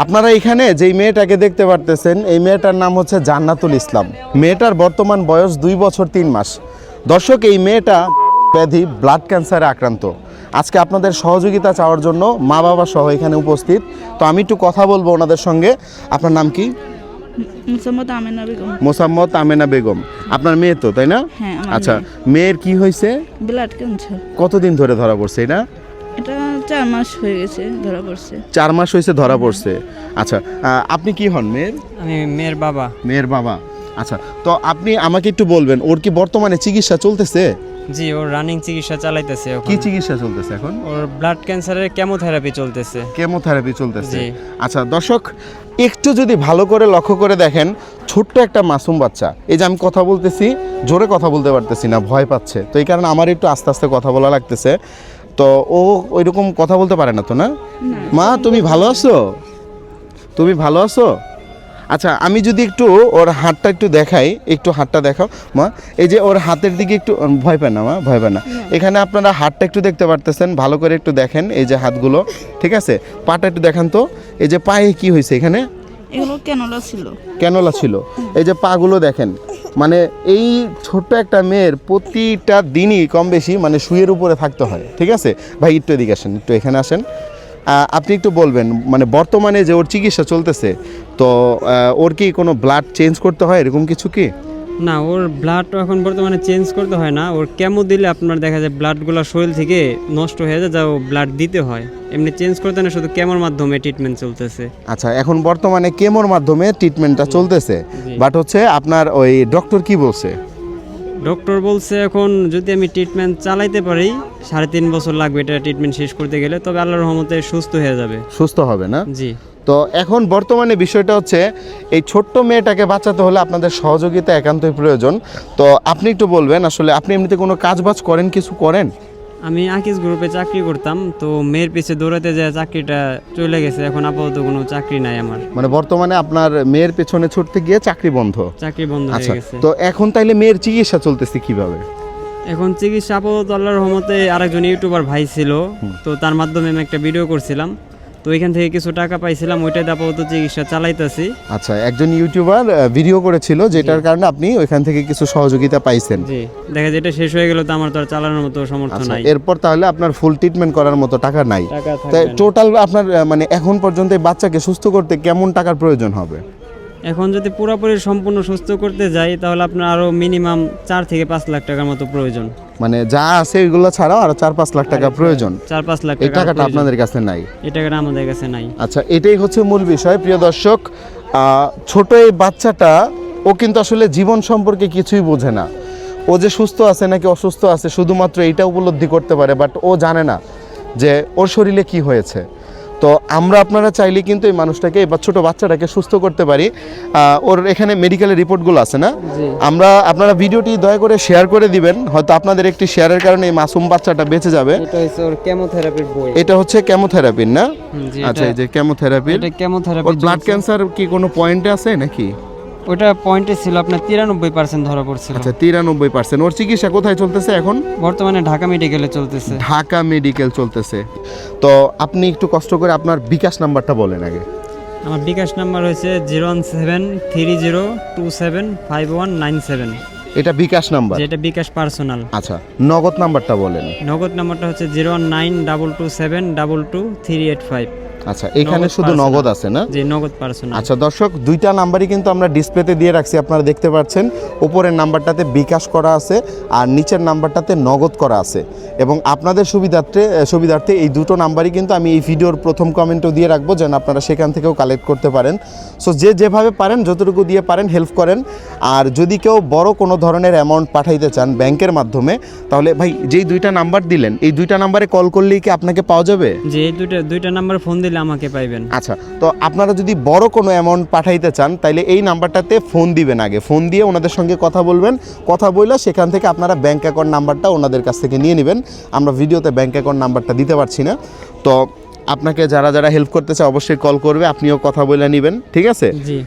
আপনারা এখানে যেই মেয়েটাকে দেখতে পারতেছেন এই মেয়েটার নাম হচ্ছে জান্নাতুল ইসলাম। মেয়েটার বর্তমান বয়স দুই বছর তিন মাস। দর্শক এই মেয়েটা ব্যাধি ব্লাড ক্যান্সারে আক্রান্ত। আজকে আপনাদের সহযোগিতা চাওয়ার জন্য মা বাবা সহ এখানে উপস্থিত। তো আমি একটু কথা বলব ওনাদের সঙ্গে। আপনার নাম কি? মুসাম্মদ আমেনা বেগম। আপনার মেয়ে তো তাই না? হ্যাঁ আচ্ছা মেয়ের কি হয়েছে? ব্লাড ক্যান্সার কতদিন ধরে ধরা পড়ছে এটা? চার মাস হয়ে গেছে ধরা পড়ছে। চার মাস হয়েছে ধরা পড়ছে। আচ্ছা আপনি কি হন মেয়ের? আমি মেয়ের বাবা। মেয়ের বাবা। আচ্ছা তো আপনি আমাকে একটু বলবেন ওর কি বর্তমানে চিকিৎসা চলতেছে? জি ওর রানিং চিকিৎসা চালাইতেছে এখন। কি চিকিৎসা চলতেছে এখন? ওর ব্লাড ক্যান্সারের কেমোথেরাপি চলতেছে। কেমোথেরাপি চলতেছে। আচ্ছা দর্শক একটু যদি ভালো করে লক্ষ্য করে দেখেন ছোট্ট একটা মাসুম বাচ্চা। এই যে আমি কথা বলতেছি জোরে কথা বলতে পারতেছি না ভয় পাচ্ছে। তো এই কারণে আমার একটু আস্তে আস্তে কথা বলা লাগতেছে। তো ও ওইরকম কথা বলতে পারে না তো না? মা তুমি ভালো আছো? তুমি ভালো আছো? আচ্ছা আমি যদি একটু ওর হাতটা একটু দেখাই একটু হাতটা দেখাও। মা এই যে ওর হাতের দিকে একটু ভয় পায় না মা ভয় পায় না। এখানে আপনারা হাতটা একটু দেখতে পারতেছেন ভালো করে একটু দেখেন এই যে হাতগুলো ঠিক আছে? পাটা একটু দেখান তো। এই যে পায়ে কি হয়েছে এখানে? এগুলো কেনলা ছিল। কেনলা ছিল। এই যে পাগুলো দেখেন। মানে এই ছোট্ট একটা মেয়ের প্রতিটা দিনই কম বেশি মানে শুয়ের উপরে থাকতে হয়, ঠিক আছে? ভাই, একটু এদিকে আসেন, একটু এখানে আসেন। আপনি একটু বলবেন মানে বর্তমানে যে ওর চিকিৎসা চলতেছে, তো ওর কি কোনো ব্লাড চেঞ্জ করতে হয়, এরকম কিছু কি? না ওর ব্লাড এখন বর্তমানে চেঞ্জ করতে হয় না। ওর কেমো দিলে আপনার দেখা যায় ব্লাডগুলো শরীর থেকে নষ্ট হয়ে যায় যা ও ব্লাড দিতে হয়। এমনি চেঞ্জ করতে না শুধু কেমোর মাধ্যমে ট্রিটমেন্ট চলতেছে। আচ্ছা এখন বর্তমানে কেমোর মাধ্যমে ট্রিটমেন্টটা চলতেছে। বাট হচ্ছে আপনার ওই ডক্টর কি বলছে? ডক্টর বলছে এখন যদি আমি ট্রিটমেন্ট চালাইতে পারি সাড়ে তিন বছর লাগবে এটা ট্রিটমেন্ট শেষ করতে গেলে তবে আল্লাহর রহমতে সুস্থ হয়ে যাবে। সুস্থ হবে না? জি। তো এখন বর্তমানে বিষয়টা হচ্ছে এই ছোট্ট মেয়েটাকে বাঁচাতে হলে আপনাদের সহযোগিতা একান্তই প্রয়োজন। তো আপনি একটু বলবেন আসলে আপনি এমনিতে কোনো কাজ বাজ করেন কিছু করেন? আমি আকিস গ্রুপে চাকরি করতাম তো মেয়ের পিছে দৌড়াতে যায় চাকরিটা চলে গেছে এখন আপাতত কোনো চাকরি নাই আমার। মানে বর্তমানে আপনার মেয়ের পেছনে ছুটতে গিয়ে চাকরি বন্ধ? চাকরি বন্ধ হয়ে আচ্ছা গেছে। তো এখন তাইলে মেয়ের চিকিৎসা চলতেছে কীভাবে? এখন চিকিৎসা আপাতত আল্লাহর রহমতে আরেকজন ইউটিউবার ভাই ছিল তো তার মাধ্যমে আমি একটা ভিডিও করছিলাম। তো এখান থেকে কিছু টাকা পাইছিলাম ওইটাতে আপাতত চিকিৎসা চালাইতেছি। আচ্ছা একজন ইউটিউবার ভিডিও করেছিল যেটার কারণে আপনি ওইখান থেকে কিছু সহযোগিতা পাইছেন। জি দেখা যায় এটা শেষ হয়ে গেল তো আমার তো আর চালানোর মতো সমর্থ আচ্ছা নাই। এরপর তাহলে আপনার ফুল ট্রিটমেন্ট করার মতো টাকা নাই। তাই টোটাল আপনার মানে এখন পর্যন্ত বাচ্চাকে সুস্থ করতে কেমন টাকার প্রয়োজন হবে? এখন যদি পুরোপুরি সম্পূর্ণ সুস্থ করতে যাই তাহলে আপনার আরও মিনিমাম চার থেকে পাঁচ লাখ টাকার মতো প্রয়োজন। মানে যা আছে এগুলো ছাড়াও আরও চার পাঁচ লাখ টাকা প্রয়োজন। চার পাঁচ লাখ এই টাকাটা আপনাদের কাছে নাই। এই টাকাটা আমাদের কাছে নাই। আচ্ছা এটাই হচ্ছে মূল বিষয় প্রিয় দর্শক। আহ, ছোট এই বাচ্চাটা ও কিন্তু আসলে জীবন সম্পর্কে কিছুই বোঝে না। ও যে সুস্থ আছে নাকি অসুস্থ আছে শুধুমাত্র এইটা উপলব্ধি করতে পারে বাট ও জানে না যে ওর শরীরে কি হয়েছে। তো আমরা আপনারা চাইলে কিন্তু এই মানুষটাকে বা ছোট বাচ্চাটাকে সুস্থ করতে পারি। ওর এখানে মেডিকেলের রিপোর্টগুলো আছে না? আমরা আপনারা ভিডিওটি দয়া করে শেয়ার করে দিবেন। হয়তো আপনাদের একটি শেয়ারের কারণে এই মাসুম বাচ্চাটা বেঁচে যাবে। এটা হচ্ছে ওর কেমোথেরাপির বই। এটা হচ্ছে কেমোথেরাপির না? আচ্ছা এই যে কেমোথেরাপির এটা কেমোথেরাপি ব্লাড ক্যান্সার কি কোনো পয়েন্টে আছে নাকি? ওটা পয়েন্টে ছিল আপনার তিরানব্বই পার্সেন্ট ধরা পড়ছিল। আচ্ছা তিরানব্বই পার্সেন্ট ওর চিকিৎসা কোথায় চলতেছে এখন? বর্তমানে ঢাকা মেডিকেলে চলতেছে। ঢাকা মেডিকেল চলতেছে। তো আপনি একটু কষ্ট করে আপনার বিকাশ নাম্বারটা বলেন আগে। আমার বিকাশ নাম্বার হয়েছে zero one seven three zero two seven five one nine seven. এটা বিকাশ নাম্বার? যেটা বিকাশ পার্সোনাল। আচ্ছা নগদ নাম্বারটা বলেন। নগদ নাম্বারটা হচ্ছে zero one nine double two seven double two three eight five. আচ্ছা এখানে শুধু নগদ আছে। না? জি নগদ পার্সোনাল আচ্ছা দর্শক দুইটা নাম্বারই কিন্তু আমরা ডিসপ্লেতে দিয়ে রাখছি আপনারা দেখতে পাচ্ছেন। উপরের নাম্বারটাতে বিকাশ করা আছে আর নিচের নাম্বারটাতে নগদ করা আছে। এবং আপনাদের সুবিধার্থে সুবিধার্থে এই দুটো নাম্বারই কিন্তু আমি এই ভিডিওর প্রথম কমেন্টও দিয়ে রাখব যেন আপনারা সেখান থেকেও কালেক্ট করতে পারেন। সো যে যেভাবে পারেন যতটুকু দিয়ে পারেন হেল্প করেন। আর যদি কেউ বড় কোনো ধরনের অ্যামাউন্ট পাঠাইতে চান ব্যাংকের মাধ্যমে তাহলে ভাই যেই দুইটা নাম্বার দিলেন এই দুইটা নাম্বারে কল করলেই কি আপনাকে পাওয়া যাবে? যে এই দুইটা দুইটা নাম্বার ফোন দিলে আমাকে পাইবেন। আচ্ছা তো আপনারা যদি বড় কোনো অ্যামাউন্ট পাঠাইতে চান তাইলে এই নাম্বারটাতে ফোন দিবেন আগে। ফোন দিয়ে ওনাদের সঙ্গে কথা বলবেন। কথা বললে সেখান থেকে আপনারা ব্যাঙ্ক অ্যাকাউন্ট নাম্বারটা ওনাদের কাছ থেকে নিয়ে নেবেন। আমরা ভিডিওতে ব্যাঙ্ক অ্যাকাউন্ট নাম্বারটা দিতে পারছি না। তো আপনাকে যারা যারা হেল্প করতে চায় অবশ্যই কল করবে। আপনিও কথা বলে নেবেন। ঠিক আছে? জি।